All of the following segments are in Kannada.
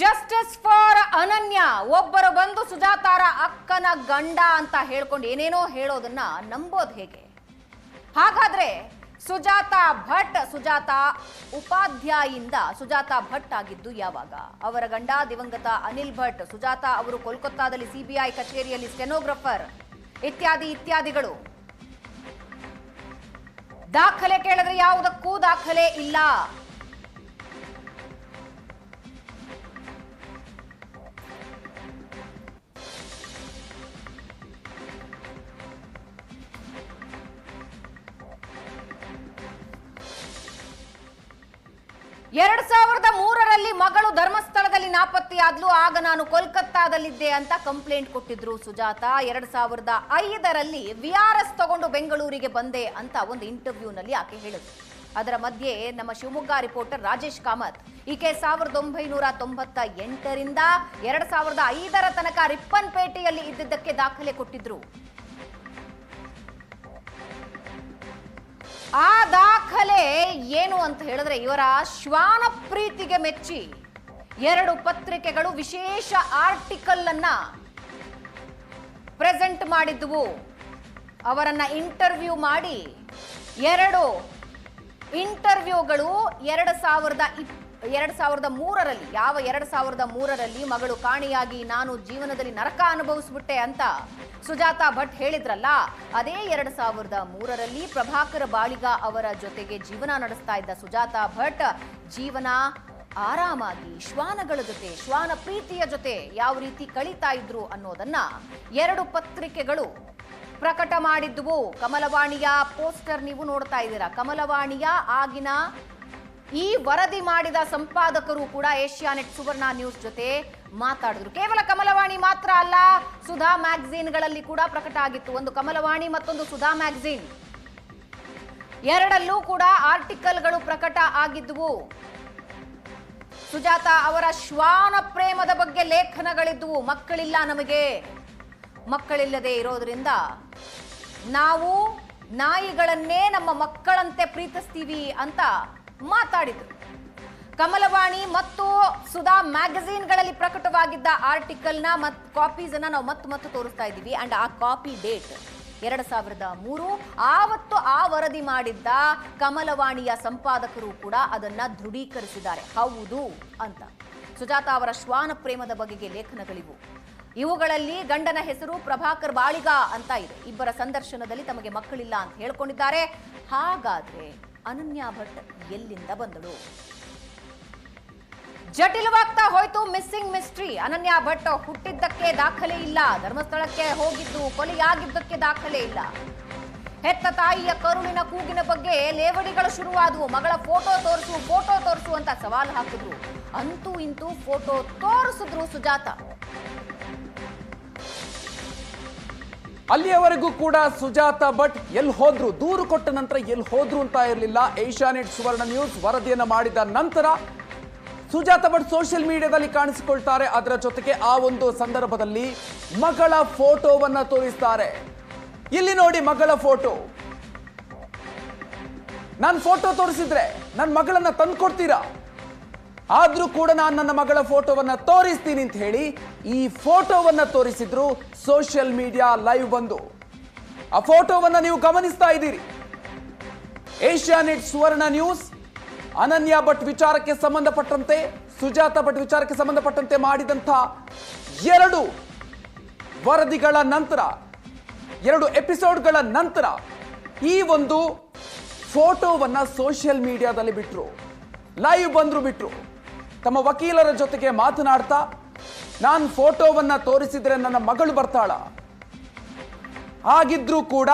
ಜಸ್ಟಿಸ್ ಫಾರ್ ಅನನ್ಯ ಒಬ್ಬರು ಬಂದು ಸುಜಾತಾರ ಅಕ್ಕನ ಗಂಡ ಅಂತ ಹೇಳ್ಕೊಂಡು ಏನೇನೋ ಹೇಳೋದನ್ನ ನಂಬೋದು ಹೇಗೆ? ಹಾಗಾದ್ರೆ ಸುಜಾತ ಭಟ್, ಸುಜಾತ ಉಪಾಧ್ಯಾಯಿಂದ ಸುಜಾತ ಭಟ್ ಆಗಿದ್ದು ಯಾವಾಗ? ಅವರ ಗಂಡ ದಿವಂಗತ ಅನಿಲ್ ಭಟ್, ಸುಜಾತ ಅವರು ಕೋಲ್ಕತ್ತಾದಲ್ಲಿ ಸಿಬಿಐ ಕಚೇರಿಯಲ್ಲಿ ಸ್ಟೆನೋಗ್ರಫರ್ ಇತ್ಯಾದಿ ಇತ್ಯಾದಿಗಳು. ದಾಖಲೆ ಕೇಳಿದ್ರೆ ಯಾವುದಕ್ಕೂ ದಾಖಲೆ ಇಲ್ಲ. ಎರಡ್ ಸಾವಿರದ ಮೂರರಲ್ಲಿ ಮಗಳು ಧರ್ಮಸ್ಥಳದಲ್ಲಿ ನಾಪತ್ತೆಯಾದ್ಲು, ಆಗ ನಾನು ಕೋಲ್ಕತ್ತಾದಲ್ಲಿದ್ದೆ ಅಂತ ಕಂಪ್ಲೇಂಟ್ ಕೊಟ್ಟಿದ್ರು ಸುಜಾತ. ಎರಡ್ ಸಾವಿರದ ಐದರಲ್ಲಿ ವಿ ಆರ್ ಎಸ್ ತಗೊಂಡು ಬೆಂಗಳೂರಿಗೆ ಬಂದೆ ಅಂತ ಒಂದು ಇಂಟರ್ವ್ಯೂನಲ್ಲಿ ಆಕೆ ಹೇಳಿದ್ರು ಅದರ ಮಧ್ಯೆ ನಮ್ಮ ಶಿವಮೊಗ್ಗ ರಿಪೋರ್ಟರ್ ರಾಜೇಶ್ ಕಾಮತ್, ಈಕೆ ಸಾವಿರದ ಒಂಬೈನೂರ ತೊಂಬತ್ತ ಎಂಟರಿಂದ ಎರಡ್ ಸಾವಿರದ ಐದರ ತನಕ ರಿಪ್ಪನ್ಪೇಟೆಯಲ್ಲಿ ಇದ್ದಿದ್ದಕ್ಕೆ ದಾಖಲೆ ಕೊಟ್ಟಿದ್ರು. ಆ ದಾಖಲೆ ಏನು ಅಂತ ಹೇಳಿದ್ರೆ ಇವರ ಶ್ವಾನ ಪ್ರೀತಿಗೆ ಮೆಚ್ಚಿ ಎರಡು ಪತ್ರಿಕೆಗಳು ವಿಶೇಷ ಆರ್ಟಿಕಲ್ ಅನ್ನ ಪ್ರೆಸೆಂಟ್ ಮಾಡಿದ್ವು. ಅವರನ್ನ ಇಂಟರ್ವ್ಯೂ ಮಾಡಿ ಎರಡು ಇಂಟರ್ವ್ಯೂಗಳು ಎರಡು ಸಾವಿರದ ಇಪ್ ಎರಡು ಸಾವಿರದ ಮೂರರಲ್ಲಿ, ಯಾವ ಎರಡು ಸಾವಿರದ ಮೂರರಲ್ಲಿ ಮಗಳು ಕಾಣಿಯಾಗಿ ನಾನು ಜೀವನದಲ್ಲಿ ನರಕ ಅನುಭವಿಸ್ಬಿಟ್ಟೆ ಅಂತ ಸುಜಾತಾ ಭಟ್ ಹೇಳಿದ್ರಲ್ಲ, ಅದೇ ಎರಡು ಸಾವಿರದ ಮೂರರಲ್ಲಿ ಪ್ರಭಾಕರ ಬಾಳಿಗ ಅವರ ಜೊತೆಗೆ ಜೀವನ ನಡೆಸ್ತಾ ಇದ್ದ ಸುಜಾತಾ ಭಟ್ ಜೀವನ ಆರಾಮಾಗಿ, ಶ್ವಾನಗಳ ಜೊತೆ, ಶ್ವಾನ ಪ್ರೀತಿಯ ಜೊತೆ ಯಾವ ರೀತಿ ಕಳೀತಾ ಇದ್ರು ಅನ್ನೋದನ್ನ ಎರಡು ಪತ್ರಿಕೆಗಳು ಪ್ರಕಟ ಮಾಡಿದ್ವು. ಕಮಲವಾಣಿಯ ಪೋಸ್ಟರ್ ನೀವು ನೋಡ್ತಾ ಇದ್ದೀರಾ. ಕಮಲವಾಣಿಯ ಆಗಿನ ಈ ವರದಿ ಮಾಡಿದ ಸಂಪಾದಕರು ಕೂಡ ಏಷ್ಯಾನೆಟ್ ಸುವರ್ಣ ನ್ಯೂಸ್ ಜೊತೆ ಮಾತಾಡಿದ್ರು. ಕೇವಲ ಕಮಲವಾಣಿ ಮಾತ್ರ ಅಲ್ಲ, ಸುಧಾ ಮ್ಯಾಗಝೀನ್ಗಳಲ್ಲಿ ಕೂಡ ಪ್ರಕಟ ಆಗಿತ್ತು. ಒಂದು ಕಮಲವಾಣಿ, ಮತ್ತೊಂದು ಸುಧಾ ಮ್ಯಾಗಝೀನ್. ಎರಡಲ್ಲೂ ಕೂಡ ಆರ್ಟಿಕಲ್ಗಳು ಪ್ರಕಟ ಆಗಿದ್ವು. ಸುಜಾತ ಅವರ ಶ್ವಾನ ಪ್ರೇಮದ ಬಗ್ಗೆ ಲೇಖನಗಳಿದ್ವು. ಮಕ್ಕಳಿಲ್ಲ ನಮಗೆ. ಮಕ್ಕಳಿಲ್ಲದೆ ಇರೋದ್ರಿಂದ ನಾವು ನಾಯಿಗಳನ್ನೇ ನಮ್ಮ ಮಕ್ಕಳಂತೆ ಪ್ರೀತಿಸ್ತೀವಿ ಅಂತ ಮಾತಾಡಿದ್ರು. ಕಮಲವಾಣಿ ಮತ್ತು ಸುಧಾ ಮ್ಯಾಗಝೀನ್ಗಳಲ್ಲಿ ಪ್ರಕಟವಾಗಿದ್ದ ಆರ್ಟಿಕಲ್ನ ಮತ್ ಕಾಪೀಸ್ ಅನ್ನ ನಾವು ಮತ್ತೆ ಮತ್ತೆ ತೋರಿಸ್ತಾ ಇದ್ದೀವಿ. ಅಂಡ್ ಆ ಕಾಪಿ ಡೇಟ್ ಎರಡು ಸಾವಿರದ ಮೂರು, ಆವತ್ತು ಆ ವರದಿ ಮಾಡಿದ್ದ ಕಮಲವಾಣಿಯ ಸಂಪಾದಕರು ಕೂಡ ಅದನ್ನ ದೃಢೀಕರಿಸಿದ್ದಾರೆ. ಹೌದು ಅಂತ. ಸುಜಾತ ಅವರ ಶ್ವಾನ ಪ್ರೇಮದ ಬಗೆಗೆ ಲೇಖನಗಳಿವು. ಇವುಗಳಲ್ಲಿ ಗಂಡನ ಹೆಸರು ಪ್ರಭಾಕರ್ ಬಾಳಿಗ ಅಂತ ಇದೆ. ಇಬ್ಬರ ಸಂದರ್ಶನದಲ್ಲಿ ತಮಗೆ ಮಕ್ಕಳಿಲ್ಲ ಅಂತ ಹೇಳ್ಕೊಂಡಿದ್ದಾರೆ. ಹಾಗಾದ್ರೆ ಅನನ್ಯ ಭಟ್ ಎಲ್ಲಿಂದ ಬಂದಳು? ಜಟಿಲವಾಗ್ತಾ ಹೋಯ್ತು ಮಿಸ್ಸಿಂಗ್ ಮಿಸ್ಟ್ರಿ. ಅನನ್ಯ ಭಟ್ ಹುಟ್ಟಿದ್ದಕ್ಕೆ ದಾಖಲೆ ಇಲ್ಲ. ಧರ್ಮಸ್ಥಳಕ್ಕೆ ಹೋಗಿದ್ದು, ಕೊಲೆಯಾಗಿದ್ದಕ್ಕೆ ದಾಖಲೆ ಇಲ್ಲ. ಹೆತ್ತ ತಾಯಿಯ ಕರುಳಿನ ಕೂಗಿನ ಬಗ್ಗೆ ಲೇವಡಿಗಳು ಶುರುವಾದವು. ಮಗಳ ಫೋಟೋ ತೋರಿಸು ಫೋಟೋ ತೋರಿಸು ಅಂತ ಸವಾಲು ಹಾಕಿದ್ರು. ಅಂತೂ ಇಂತೂ ಫೋಟೋ ತೋರಿಸಿದ್ರು ಸುಜಾತ. ಅಲ್ಲಿಯವರೆಗೂ ಕೂಡ ಸುಜಾತ ಭಟ್ ಎಲ್ಲಿ ಹೋದ್ರು, ದೂರು ಕೊಟ್ಟ ನಂತರ ಎಲ್ಲಿ ಹೋದ್ರು ಅಂತ ಇರಲಿಲ್ಲ. ಏಷ್ಯಾನೆಟ್ ಸುವರ್ಣ ನ್ಯೂಸ್ ವರದಿಯನ್ನು ಮಾಡಿದ ನಂತರ ಸುಜಾತ ಭಟ್ ಸೋಷಿಯಲ್ ಮೀಡಿಯಾದಲ್ಲಿ ಕಾಣಿಸಿಕೊಳ್ತಾರೆ. ಅದರ ಜೊತೆಗೆ ಆ ಒಂದು ಸಂದರ್ಭದಲ್ಲಿ ಮಗಳ ಫೋಟೋವನ್ನ ತೋರಿಸ್ತಾರೆ. ಇಲ್ಲಿ ನೋಡಿ ಮಗಳ ಫೋಟೋ. ನಾನು ಫೋಟೋ ತೋರಿಸಿದ್ರೆ ನನ್ನ ಮಗಳನ್ನ ತಂದ್ಕೊಡ್ತೀರಾ? ಆದ್ರೂ ಕೂಡ ನಾನು ನನ್ನ ಮಗಳ ಫೋಟೋವನ್ನ ತೋರಿಸ್ತೀನಿ ಅಂತ ಹೇಳಿ ಈ ಫೋಟೋವನ್ನ ತೋರಿಸಿದ್ರು ಸೋಷಿಯಲ್ ಮೀಡಿಯಾ ಲೈವ್ ಬಂದು. ಆ ಫೋಟೋವನ್ನ ನೀವು ಗಮನಿಸ್ತಾ ಇದ್ದೀರಿ. ಏಷ್ಯಾನೆಟ್ ಸುವರ್ಣ ನ್ಯೂಸ್ ಅನನ್ಯ ಭಟ್ ವಿಚಾರಕ್ಕೆ ಸಂಬಂಧಪಟ್ಟಂತೆ, ಸುಜಾತ ಭಟ್ ವಿಚಾರಕ್ಕೆ ಸಂಬಂಧಪಟ್ಟಂತೆ ಮಾಡಿದಂಥ ಎರಡು ವರದಿಗಳ ನಂತರ, ಎರಡು ಎಪಿಸೋಡ್ಗಳ ನಂತರ ಈ ಒಂದು ಫೋಟೋವನ್ನ ಸೋಷಿಯಲ್ ಮೀಡಿಯಾದಲ್ಲಿ ಬಿಟ್ರು. ಲೈವ್ ಬಂದ್ರು ಬಿಟ್ರು. ತಮ್ಮ ವಕೀಲರ ಜೊತೆಗೆ ಮಾತನಾಡ್ತಾ, ನಾನು ಫೋಟೋವನ್ನು ತೋರಿಸಿದ್ರೆ ನನ್ನ ಮಗಳು ಬರ್ತಾಳ. ಹಾಗಿದ್ರೂ ಕೂಡ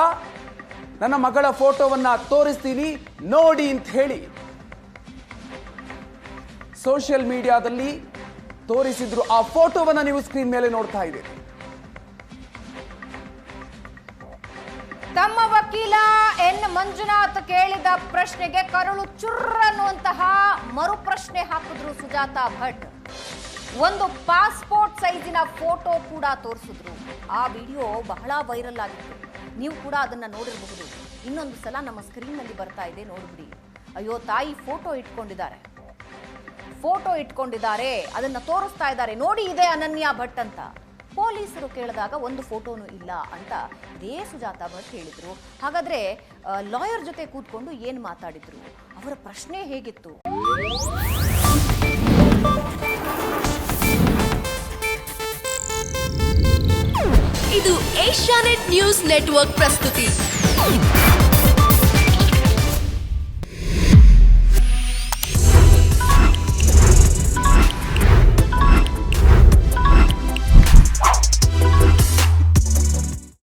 ನನ್ನ ಮಗಳ ಫೋಟೋವನ್ನು ತೋರಿಸ್ತೀನಿ ನೋಡಿ ಅಂತ ಹೇಳಿ. ಸೋಷಿಯಲ್ ಮೀಡಿಯಾದಲ್ಲಿ ತೋರಿಸಿದ್ರು ಆ ಫೋಟೋವನ್ನು ನೀವು ಸ್ಕ್ರೀನ್ ಮೇಲೆ ನೋಡ್ತಾ ಇದ್ದೀರಿ. ತಮ್ಮ ವಕೀಲ ಎನ್ ಮಂಜುನಾಥ್ ಕೇಳಿದ ಪ್ರಶ್ನೆಗೆ ಕರುಳು ಚುರ್ರ ಅನ್ನುವಂತಹ ಮರು ಪ್ರಶ್ನೆ ಹಾಕಿದ್ರು ಸುಜಾತಾ ಭಟ್. ಒಂದು ಪಾಸ್ಪೋರ್ಟ್ ಸೈಜಿನ ಫೋಟೋ ಕೂಡ ತೋರಿಸಿದ್ರು. ಆ ವಿಡಿಯೋ ಬಹಳ ವೈರಲ್ ಆಗಿತ್ತು. ನೀವು ಕೂಡ ಅದನ್ನ ನೋಡಿರಬಹುದು. ಇನ್ನೊಂದು ಸಲ ನಮ್ಮ ಸ್ಕ್ರೀನ್ನಲ್ಲಿ ಬರ್ತಾ ಇದೆ, ನೋಡಿಬಿಡಿ. ಅಯ್ಯೋ, ತಾಯಿ ಫೋಟೋ ಇಟ್ಕೊಂಡಿದ್ದಾರೆ. ಫೋಟೋ ಇಟ್ಕೊಂಡಿದ್ದಾರೆ. ಅದನ್ನ ತೋರಿಸ್ತಾ ಇದ್ದಾರೆ. ನೋಡಿ ಇದೆ ಅನನ್ಯ ಭಟ್ ಅಂತ. ಪೊಲೀಸರು ಕೇಳಿದಾಗ ಒಂದು ಫೋಟೋನು ಇಲ್ಲ ಅಂತ ಇದೇ ಸುಜಾತ ಭಟ್ ಹೇಳಿದ್ರು. ಹಾಗಾದ್ರೆ ಲಾಯರ್ ಜೊತೆ ಕೂತ್ಕೊಂಡು ಏನು ಮಾತಾಡಿದ್ರು? ಅವರ ಪ್ರಶ್ನೆ ಹೇಗಿತ್ತು? ಇದು ಏಷ್ಯಾನೆಟ್ ನ್ಯೂಸ್ ನೆಟ್ವರ್ಕ್ ಪ್ರಸ್ತುತಿ.